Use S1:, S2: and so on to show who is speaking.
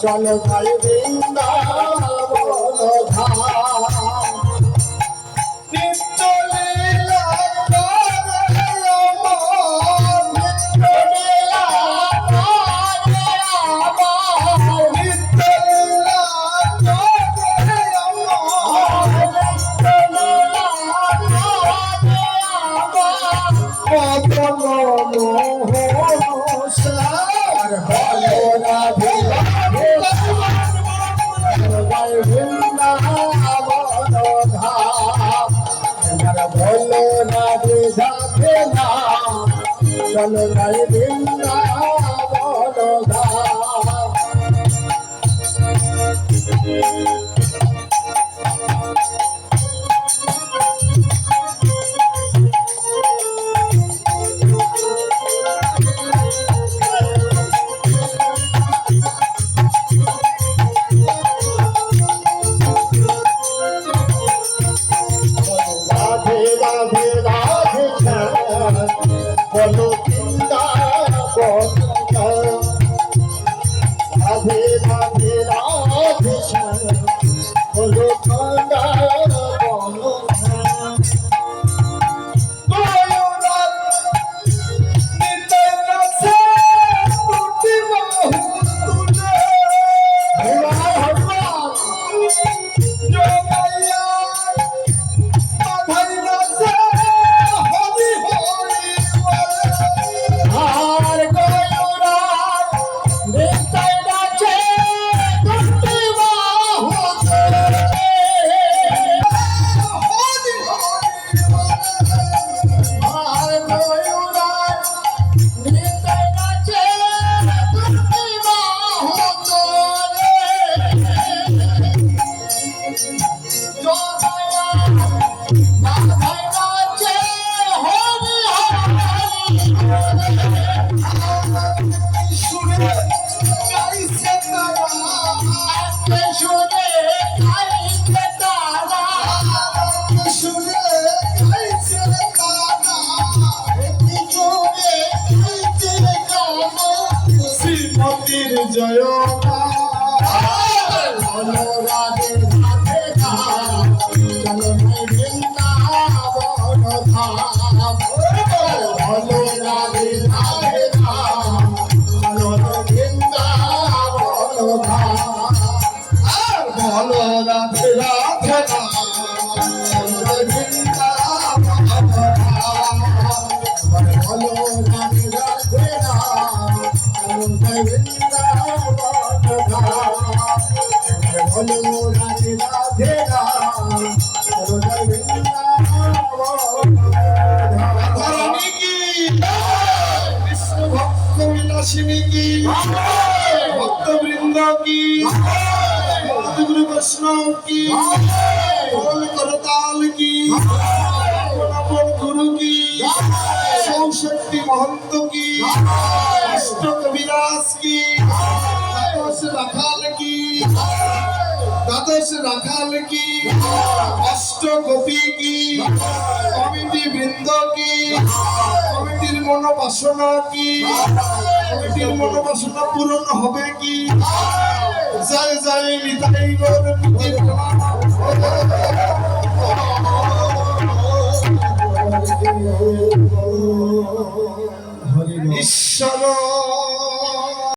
S1: চল যাই বৃন্দাবন ধাম। রাধে নাম চলো জয় বৃন্দাবন ধাম নিতাই জয় বলো রাধে রাধে চলো বৃন্দাবন বলো রাধে রাধে চলো বৃন্দাবন বলো রাধে রাধে
S2: ভক্তবৃন্দ কি গুরু বৈষ্ণব কি করতাল কি সৌশক্তি মহন্ত কি? অষ্ট কবিরাজ কি? দ্বাদশ রাখাল কি? দ্বাদশ রাখাল কি? অষ্ট গোপী কি? কমিটি বৃন্দ কি? কমিটির মনোবাসনা কি? কমিটির মনোবাসনা পূরণ হবে কি? জয় জয় নিতাই গৌর। So.